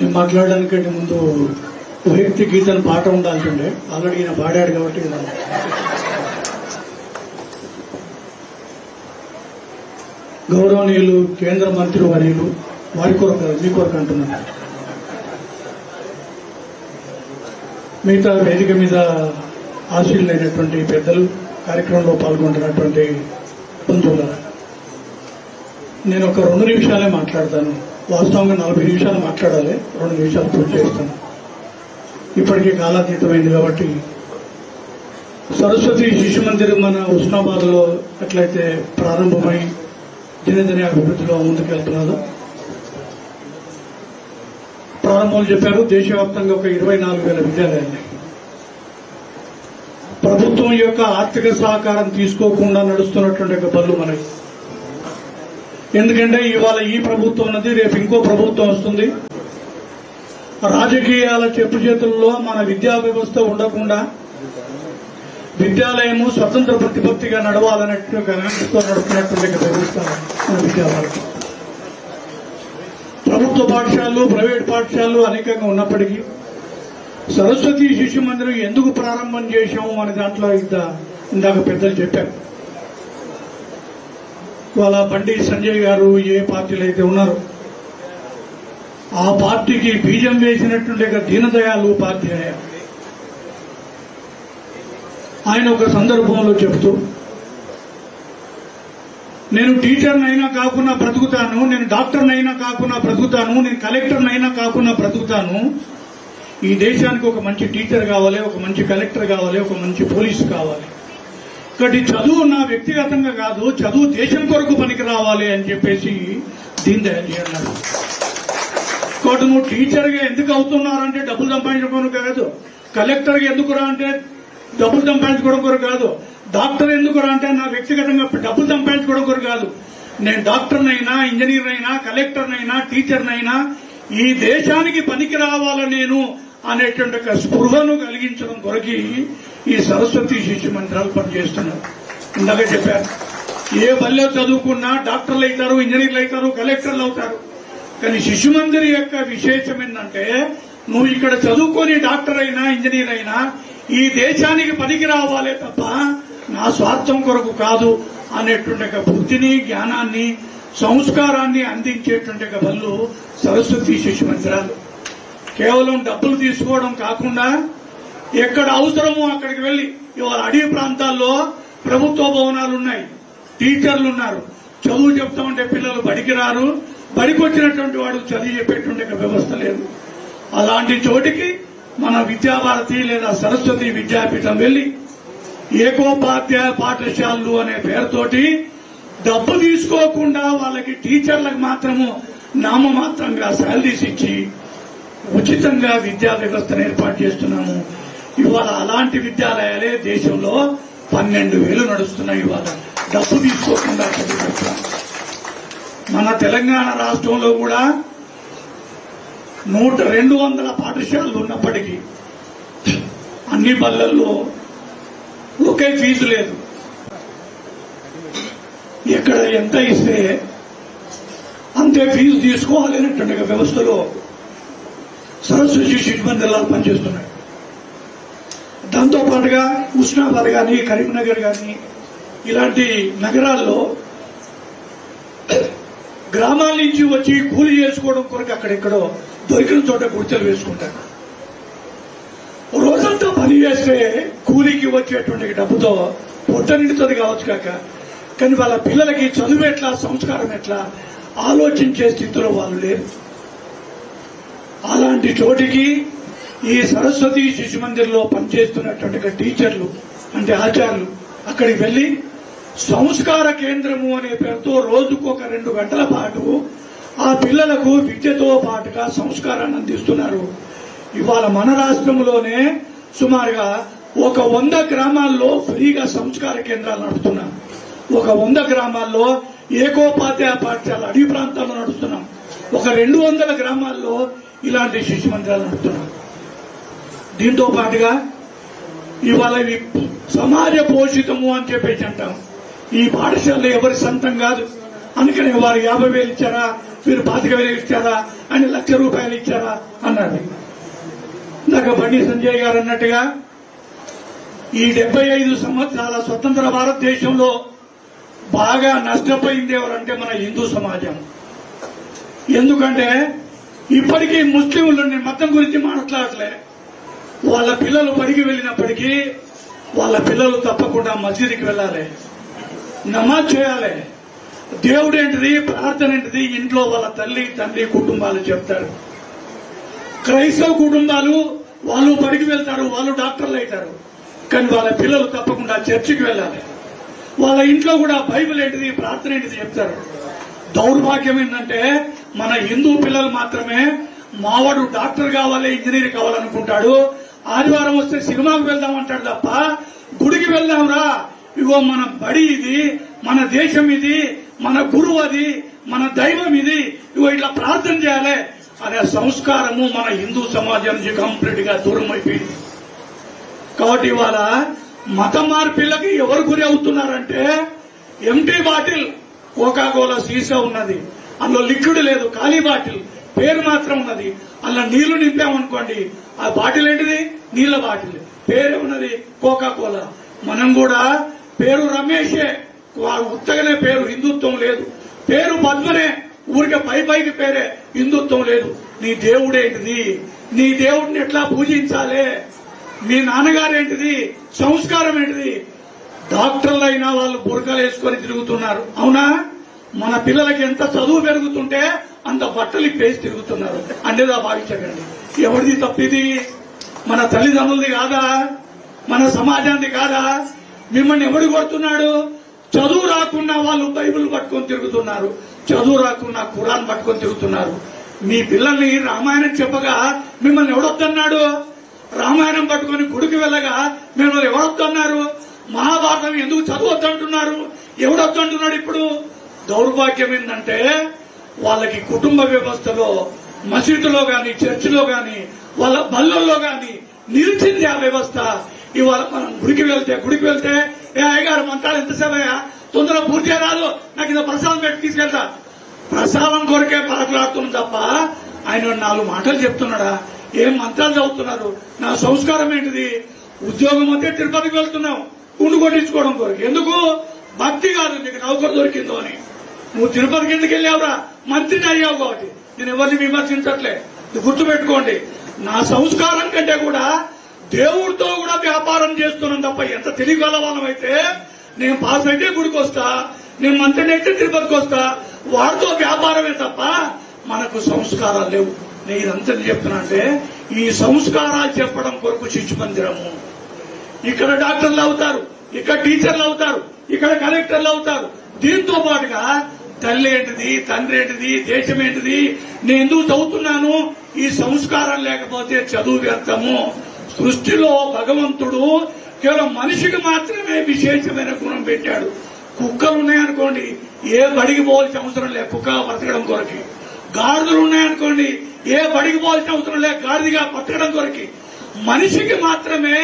నేను మాట్లాడడానికంటే ముందు భక్తి గీతను పాట ఉండాల్సిండే ఆల్రెడీ ఈయన పాడాడు కాబట్టి గౌరవనీయులు కేంద్ర మంత్రి వర్యులు వారి కొరకు మీ కొరకు అంటున్నాను. మిగతా వేదిక మీద ఆశీలైనటువంటి పెద్దలు కార్యక్రమంలో పాల్గొంటున్నటువంటి బంధువుల నేను ఒక రెండు నిమిషాలే మాట్లాడతాను. వాస్తవంగా నలభై నిమిషాలు మాట్లాడాలి. రెండు నిమిషాలు పూర్తి చేస్తాను. ఇప్పటికే కాలాతీతమైంది కాబట్టి. సరస్వతి శిశు మందిరం మన ఉస్నాబాద్లో ఎట్లయితే ప్రారంభమై దినదిన అభివృద్ధిలో ముందుకెళ్తున్నదో. ప్రారంభంలో చెప్పారు దేశవ్యాప్తంగా ఒక ఇరవై నాలుగు వేల విద్యాలయాలు. ప్రభుత్వం యొక్క ఆర్థిక సహకారం తీసుకోకుండా నడుస్తున్నటువంటి ఒక బళ్ళు మనకి ఎందుకంటే ఇవాళ ఈ ప్రభుత్వం ఉన్నది రేపు ఇంకో ప్రభుత్వం వస్తుంది. రాజకీయాల చెప్పు చేతుల్లో మన విద్యా వ్యవస్థ ఉండకుండా విద్యాలయము స్వతంత్ర ప్రతిపత్తిగా నడవాలన్నట్టు కరెంట్తో నడుపుతున్నటువంటి వ్యవస్థ మన విద్యాలయం ప్రభుత్వ పాఠశాలలు ప్రైవేట్ పాఠశాలలు అనేకంగా ఉన్నప్పటికీ సరస్వతి శిశు మందిరం ఎందుకు ప్రారంభం చేశాము అనే దాంట్లో ఇంత ఇందాక పెద్దలు చెప్పారు. వాళ్ళ బండి సంజయ్ గారు ఏ పార్టీలు అయితే ఉన్నారో ఆ పార్టీకి బీజం వేసినట్టుండే దీనదయాలు ఉపాధ్యాయ ఆయన ఒక సందర్భంలో చెబుతూ నేను టీచర్నైనా కాకుండా బ్రతుకుతాను నేను డాక్టర్నైనా కాకుండా బ్రతుకుతాను నేను కలెక్టర్నైనా కాకుండా బ్రతుకుతాను. ఈ దేశానికి ఒక మంచి టీచర్ కావాలి ఒక మంచి కలెక్టర్ కావాలి ఒక మంచి పోలీసు కావాలి. కాబట్టి చదువు నా వ్యక్తిగతంగా కాదు చదువు దేశం కొరకు పనికి రావాలి అని చెప్పేసి దీని దయాళ్ అన్నారు కాబట్టి నువ్వు టీచర్గా ఎందుకు అవుతున్నారంటే డబ్బులు సంపాదించుకోవడం కాదు. కలెక్టర్గా ఎందుకు రా అంటే డబ్బులు సంపాదించుకోవడం కొరకు కాదు. డాక్టర్ ఎందుకు రా అంటే నా వ్యక్తిగతంగా డబ్బులు సంపాదించుకోవడం కొరకు కాదు. నేను డాక్టర్నైనా ఇంజనీర్నైనా కలెక్టర్నైనా టీచర్నైనా ఈ దేశానికి పనికి రావాల నేను అనేటువంటి ఒక స్పృహను కలిగించడం కొరకి ఈ సరస్వతి శిశు మందిరాలు పనిచేస్తున్నారు ఇందాక చెప్పారు ఏ బల్లె చదువుకున్నా డాక్టర్లు అవుతారు ఇంజనీర్లు అవుతారు కలెక్టర్లు అవుతారు. కానీ శిశు మందిర్ యొక్క విశేషం ఏంటంటే నువ్వు ఇక్కడ చదువుకొని డాక్టర్ అయినా ఇంజనీర్ అయినా ఈ దేశానికి పనికి రావాలే తప్ప నా స్వార్థం కొరకు కాదు అనేటువంటి బుద్ధిని జ్ఞానాన్ని సంస్కారాన్ని అందించేటువంటి ఒక బళ్ళు సరస్వతి శిశు మందిరాలు కేవలం డబ్బులు తీసుకోవడం కాకుండా ఎక్కడ అవసరమో అక్కడికి వెళ్ళి ఇవాళ అడవి ప్రాంతాల్లో ప్రభుత్వ భవనాలు ఉన్నాయి టీచర్లు ఉన్నారు చదువు చెప్తామంటే పిల్లలు బడికి రారు బడికి వచ్చినటువంటి వాడు చదివి చెప్పేటువంటి వ్యవస్థ లేదు. అలాంటి చోటికి మన విద్యాభారతి లేదా సరస్వతి విద్యాపీఠం వెళ్ళి ఏకోపాధ్యాయ పాఠశాలలు అనే పేరుతోటి డబ్బు తీసుకోకుండా వాళ్ళకి టీచర్లకు మాత్రము నామమాత్రంగా శాలరీస్ ఇచ్చి ఉచితంగా విద్యా వ్యవస్థను ఏర్పాటు చేస్తున్నాము. ఇవాళ అలాంటి విద్యాలయాలే దేశంలో పన్నెండు వేలు నడుస్తున్నాయి ఇవాళ. డబ్బు తీసుకోకుండా మన తెలంగాణ రాష్ట్రంలో కూడా నూట రెండు వందల పాఠశాలలు ఉన్నప్పటికీ అన్ని పల్లెల్లో ఒకే ఫీజు లేదు. ఎక్కడ ఎంత ఇస్తే అంతే ఫీజు తీసుకోవాలి అనేటువంటి వ్యవస్థలో సరస్వతి శిశు మందిరాలు పనిచేస్తున్నాయి. దాంతో పాటుగా కానీ కరీంనగర్ కానీ ఇలాంటి నగరాల్లో గ్రామాల నుంచి వచ్చి కూలి చేసుకోవడం కొరకు అక్కడెక్కడో దొరికిన చోట గుర్తెలు వేసుకుంటారు. రోజంతా పని చేస్తే కూలికి వచ్చేటువంటి డబ్బుతో పొట్ట నిండుతుంది కావచ్చు కాక కానీ వాళ్ళ పిల్లలకి చదువు ఎట్లా సంస్కారం ఎట్లా ఆలోచించే స్థితిలో వాళ్ళు లేరు. అలాంటి చోటికి ఈ సరస్వతి శిశు మందిర్లో పనిచేస్తున్నటువంటి టీచర్లు అంటే ఆచార్యులు అక్కడికి వెళ్ళి సంస్కార కేంద్రము అనే పేరుతో రోజుకు ఒక రెండు గంటల పాటు ఆ పిల్లలకు విద్యతో పాటుగా సంస్కారాన్ని అందిస్తున్నారు. ఇవాళ మన రాష్ట్రంలోనే సుమారుగా ఒక వంద గ్రామాల్లో ఫ్రీగా సంస్కార కేంద్రాలు నడుపుతున్నాం. ఒక వంద గ్రామాల్లో ఏకోపాధ్యాయ పాఠశాల అడవి ప్రాంతాల్లో నడుస్తున్నాం ఒక రెండు వందల గ్రామాల్లో ఇలాంటి శిశు మందిరాలు నడుపుతున్నాం. దీంతో పాటుగా ఇవాళ ఇవి సమాజ పోషితము అని చెప్పేసి అంటాం. ఈ పాఠశాలలో ఎవరి సొంతం కాదు. అందుకని వారు యాభై వేలు ఇచ్చారా? మీరు పాతిక వేలు ఇచ్చారా? అని లక్ష రూపాయలు ఇచ్చారా? అన్నారు. ఇందాక బండి సంజయ్ గారు అన్నట్టుగా ఈ డెబ్బై ఐదు సంవత్సరాల స్వతంత్ర భారతదేశంలో బాగా నష్టపోయింది ఎవరంటే మన హిందూ సమాజం. ఎందుకంటే ఇప్పటికీ ముస్లింలు నేను మతం గురించి మాట్లాడట్లే. వాళ్ళ పిల్లలు పడికి వెళ్ళినప్పటికీ వాళ్ళ పిల్లలు తప్పకుండా మసీదుకి వెళ్ళాలి. నమాజ్ చేయాలి. దేవుడు ఏంటిది? ప్రార్థన ఏంటిది? ఇంట్లో వాళ్ళ తల్లి తండ్రి కుటుంబాలు చెప్తారు. క్రైస్తవ కుటుంబాలు వాళ్ళు పడికి వెళ్తారు వాళ్ళు డాక్టర్లు అవుతారు. కానీ వాళ్ళ పిల్లలు తప్పకుండా చర్చికి వెళ్ళాలి. వాళ్ళ ఇంట్లో కూడా బైబిల్ ఏంటిది? ప్రార్థన ఏంటిది చెప్తారు. దౌర్భాగ్యం ఏంటంటే మన హిందూ పిల్లలు మాత్రమే మావాడు డాక్టర్ కావాలి ఇంజనీర్ కావాలనుకుంటాడు. ఆదివారం వస్తే సినిమాకి వెళ్దాం అంటాడు తప్ప గుడికి వెళ్దాంరా. ఇగో మన బడి ఇది మన దేశం ఇది మన గురువు అది మన దైవం ఇది. ఇగో ఇట్లా ప్రార్థన చేయాలి. అనే సంస్కారము మన హిందూ సమాజం నుంచి కంప్లీట్గా దూరం అయిపోయింది కాబట్టి ఇవాళ మత మార్పిళ్ళకి ఎవరు గురి అవుతున్నారంటే ఎంటీ బాటిల్ కోకాకోలా సీసా ఉన్నది. అందులో లిక్విడ్ లేదు ఖాళీ బాటిల్. పేరు మాత్రం ఉన్నది. అందులో నీళ్ళు నింపామనుకోండి ఆ బాటిల్ ఏంటిది? నీళ్ళ బాటిల్. పేరు ఉన్నది కోకా కోలా మనం కూడా పేరు రమేషే. వా- ఉత్తగానే పేరు హిందుత్వం లేదు. పేరు పద్మనే. ఊరికే పై పైకి పేరే హిందుత్వం లేదు. నీ దేవుడేంటిది నీ దేవుడిని ఎట్లా పూజించాలి? మీ నాన్నగారు ఏంటిది? సంస్కారం ఏంటిది? డాక్టర్లు అయినా వాళ్ళు బురకలు వేసుకొని తిరుగుతున్నారు. అవునా? మన పిల్లలకి ఎంత చదువు పెరుగుతుంటే అంత బట్టలు ఇప్పేసి తిరుగుతున్నారు. అనేదా భావించకండి. ఎవరిది తప్పిది? మన తల్లిదండ్రులది కాదా? మన సమాజాన్ని కాదా? మిమ్మల్ని ఎవడు కొడుతున్నాడు? చదువు రాకుండా వాళ్ళు బైబిల్ పట్టుకొని తిరుగుతున్నారు. చదువు రాకుండా కురాన్ పట్టుకొని తిరుగుతున్నారు. మీ పిల్లల్ని రామాయణం చెప్పగా మిమ్మల్ని ఎవడొద్దన్నాడు? రామాయణం పట్టుకొని గుడికి వెళ్ళగా మిమ్మల్ని ఎవడొద్దన్నారు? మహాభారతం ఎందుకు చదవద్దంటున్నారు? ఎవడొద్దంటున్నాడు ఇప్పుడు? దౌర్భాగ్యం ఏంటంటే వాళ్ళకి కుటుంబ వ్యవస్థలో మసీదులో గాని చర్చిలో గాని వాళ్ళ బల్లల్లో గాని నిలిచింది ఆ వ్యవస్థ. ఇవాళ మనం గుడికి వెళ్తే గుడికి వెళ్తే ఏ అయ్యగారు మంత్రాలు ఎంతసేపు అయ్యా తొందరగా పూర్తి రాదు. నాకు ఇంత ప్రసాదం పెట్టి తీసుకెళ్తా. ప్రసాదం కొరకే పలకలాడుతుంది తప్ప ఆయన నాలుగు మాటలు చెప్తున్నాడా? ఏం మంత్రాలు చదువుతున్నారు? నా సంస్కారం ఏంటిది? ఉద్యోగం అంటే తిరుపతికి వెళ్తున్నాం. గుండు కొట్టించుకోవడం కొరకు. ఎందుకు? భక్తి కాదు నీకు నౌకరు దొరికిందో అని. నువ్వు తిరుపతికి ఎందుకు వెళ్ళావురా? మంత్రిని అయ్యావు కాబట్టి. నేను ఎవరిని విమర్శించట్లే. గుర్తుపెట్టుకోండి. నా సంస్కారం కంటే కూడా దేవుడితో కూడా వ్యాపారం చేస్తున్నాం తప్ప ఎంత తెలియగల అయితే నేను పాస్ అయితే గుడికి వస్తా నేను మంత్రిని అయితే తిరుపతికి వస్తా. వాడితో వ్యాపారమే తప్ప మనకు సంస్కారాలు లేవు. నేను ఇదంతా చెప్తున్నా అంటే ఈ సంస్కారాలు చెప్పడం కొరకు శిశు మందిరము. ఇక్కడ డాక్టర్లు అవుతారు ఇక్కడ టీచర్లు అవుతారు ఇక్కడ కలెక్టర్లు అవుతారు. దీంతో పాటుగా తల్లి ఏంటిది తండ్రి ఏంటిది దేశం ఏంటిది నేను ఎందుకు చదువుతున్నాను? ఈ సంస్కారం లేకపోతే చదువు వ్యర్థము. సృష్టిలో భగవంతుడు కేవలం మనిషికి మాత్రమే విశేషమైన గుణం పెట్టాడు. కుక్కలు ఉన్నాయనుకోండి ఏ బడికి పోవాల్సిన అవసరం లేదు కుక్క బ్రతకడం కొరకి. గాడిదలు ఉన్నాయనుకోండి ఏ బడికి పోవాల్సిన అవసరం లే గాడిదిగా బతకడం కొరకి. మనిషికి మాత్రమే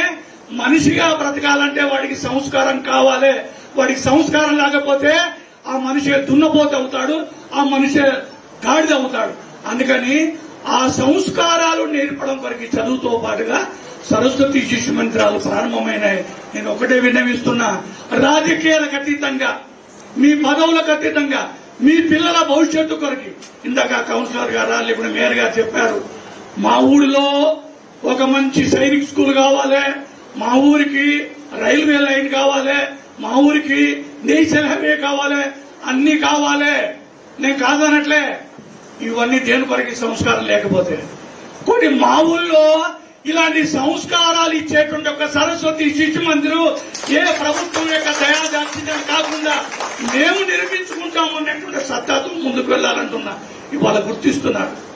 మనిషిగా బ్రతకాలంటే వాడికి సంస్కారం కావాలి. వాడికి సంస్కారం లేకపోతే ఆ మనిషి దున్నపోత అవుతాడు ఆ మనిషి గాడిద అవుతాడు. అందుకని ఆ సంస్కారాలు నేర్పడం వరకు చదువుతో పాటుగా సరస్వతి శిశు మందిరాలు ప్రారంభమైనాయి. నేను ఒకటే విన్నవిస్తున్నా. రాజకీయాలకు అతీతంగా మీ పదవులకు అతీతంగా మీ పిల్లల భవిష్యత్తు కొరకు. ఇందాక కౌన్సిలర్ గారు లేకుండా మేయర్ గారు చెప్పారు. మా ఊరిలో ఒక మంచి సైనిక్ స్కూల్ కావాలి మా ఊరికి రైల్వే లైన్ కావాలి మా ఊరికి నేషనల్ హైవే కావాలి అన్ని కావాలి. నేను కాదనట్లే. ఇవన్నీ దేని కొరకు సంస్కారం లేకపోతే? కొన్ని మా ఊళ్ళో ఇలాంటి సంస్కారాలు ఇచ్చేటువంటి ఒక సరస్వతి శిశు మందిరం ఏ ప్రభుత్వం యొక్క దయాదాక్షిణ్యం కాకుండా మేము నిర్మించుకుంటాము అనేటువంటి సత్తాతో ముందుకు వెళ్ళాలంటున్నా ఇవాళ గుర్తిస్తున్నారు.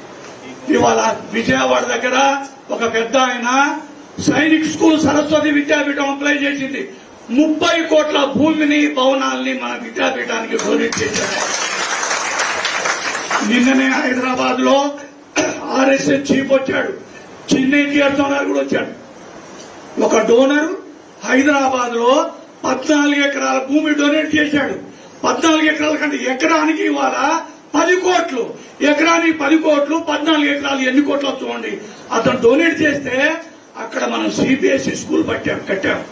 ఇవాళ విజయవాడ దగ్గర ఒక పెద్ద ఆయన సైనిక్ స్కూల్ సరస్వతి విద్యాపీఠం అప్లై చేసింది. ముప్పై కోట్ల భూమిని భవనాల్ని మన విద్యాపీఠానికి డొనేట్ చేశారు. నిన్ననే హైదరాబాద్లో ఆర్ఎస్ఎస్ చీఫ్ వచ్చాడు. చిన్న ఎన్టీఆర్ డోనర్ కూడా వచ్చాడు. ఒక డోనర్ హైదరాబాద్లో పద్నాలుగు ఎకరాల భూమి డొనేట్ చేశాడు. పద్నాలుగు ఎకరాల కంటే ఎకరానికి ఇవాళ పది కోట్లు. ఎకరానికి పది కోట్లు పద్నాలుగు ఎకరాలు ఎన్ని కోట్లు చూడండి అతను డొనేట్ చేస్తే అక్కడ మనం సిబిఎస్ఈ స్కూల్ పట్టాం కట్టాం.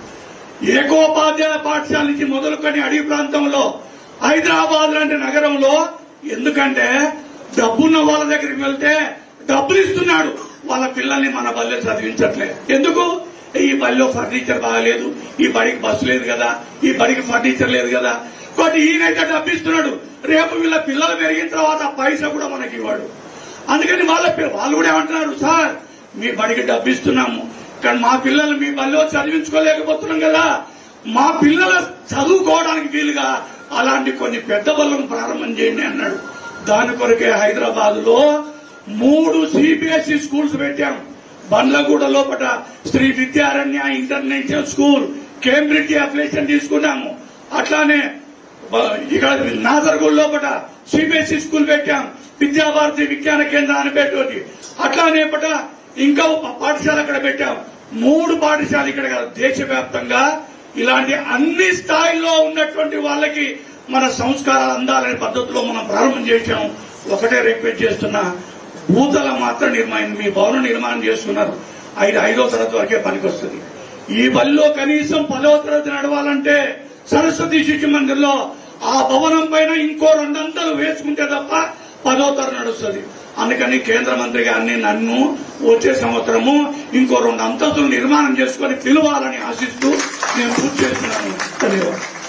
ఏకోపాధ్యాయ పాఠశాల నుంచి మొదలుకొని అడవి ప్రాంతంలో హైదరాబాద్ లాంటి నగరంలో ఎందుకంటే డబ్బున్న వాళ్ళ దగ్గరికి వెళ్తే డబ్బులు ఇస్తున్నాడు వాళ్ళ పిల్లల్ని మన బల్లె చదివించట్లేదు. ఎందుకు? ఈ బడిలో ఫర్నిచర్ బాగాలేదు. ఈ బడికి బస్సు లేదు కదా. ఈ బడికి ఫర్నిచర్ లేదు కదా. కాబట్టి ఈయనైతే డబ్బు ఇస్తున్నాడు రేపు వీళ్ళ పిల్లలు పెరిగిన తర్వాత పైసా కూడా మనకి ఇవ్వడు. అందుకని వాళ్ళ వాళ్ళు కూడా ఏమంటున్నారు సార్ మీ బడికి డబ్బు ఇస్తున్నాము కానీ మా పిల్లలు మీ బల్లో చదివించుకోలేకపోతున్నాం కదా. మా పిల్లలు చదువుకోవడానికి వీలుగా అలాంటి కొన్ని పెద్ద బళ్ళను ప్రారంభం చేయండి అన్నాడు. దాని కొరకే హైదరాబాద్లో మూడు సిబిఎస్ఈ స్కూల్స్ పెట్టాం. బండ్లగూడ లోపల Sri Vidyaranya international school Cambridge application తీసుకున్నాము. అట్లానే ఇక్కడ నాదర్గూడ లోపల సిబిఎస్ఈ స్కూల్ పెట్టాం. విద్యాభారతి విజ్ఞాన కేంద్రాన్ని పెట్టుకొని అట్లానే పట ఇంకా ఒక పాఠశాల అక్కడ పెట్టాం. మూడు పాఠశాల ఇక్కడ కాదు, దేశవ్యాప్తంగా. ఇలాంటి అన్ని స్థాయిల్లో ఉన్నటువంటి వాళ్ళకి మన సంస్కారాలు అందాలనే పద్ధతిలో మనం ప్రారంభం చేశాం. ఒకటే రిక్వెస్ట్ చేస్తున్నా భూతల మాత్రం నిర్మాణం మీ భవనం నిర్మాణం చేసుకున్నారు. ఐదు ఐదో తరగతి వరకే పనికొస్తుంది. ఈ బలిలో కనీసం పదో తరగతి నడవాలంటే సరస్వతి శిశు మందిర్లో ఆ భవనం పైన ఇంకో రెండంతలు వేసుకుంటే తప్ప పదో నడుస్తుంది. అందుకని కేంద్ర మంత్రి గారిని నన్ను వచ్చే సంవత్సరము ఇంకో రెండు అంతస్తులు నిర్మాణం చేసుకొని పిలవాలని ఆశిస్తూ నేను పూర్తి చేస్తున్నాను. ధన్యవాదాలు.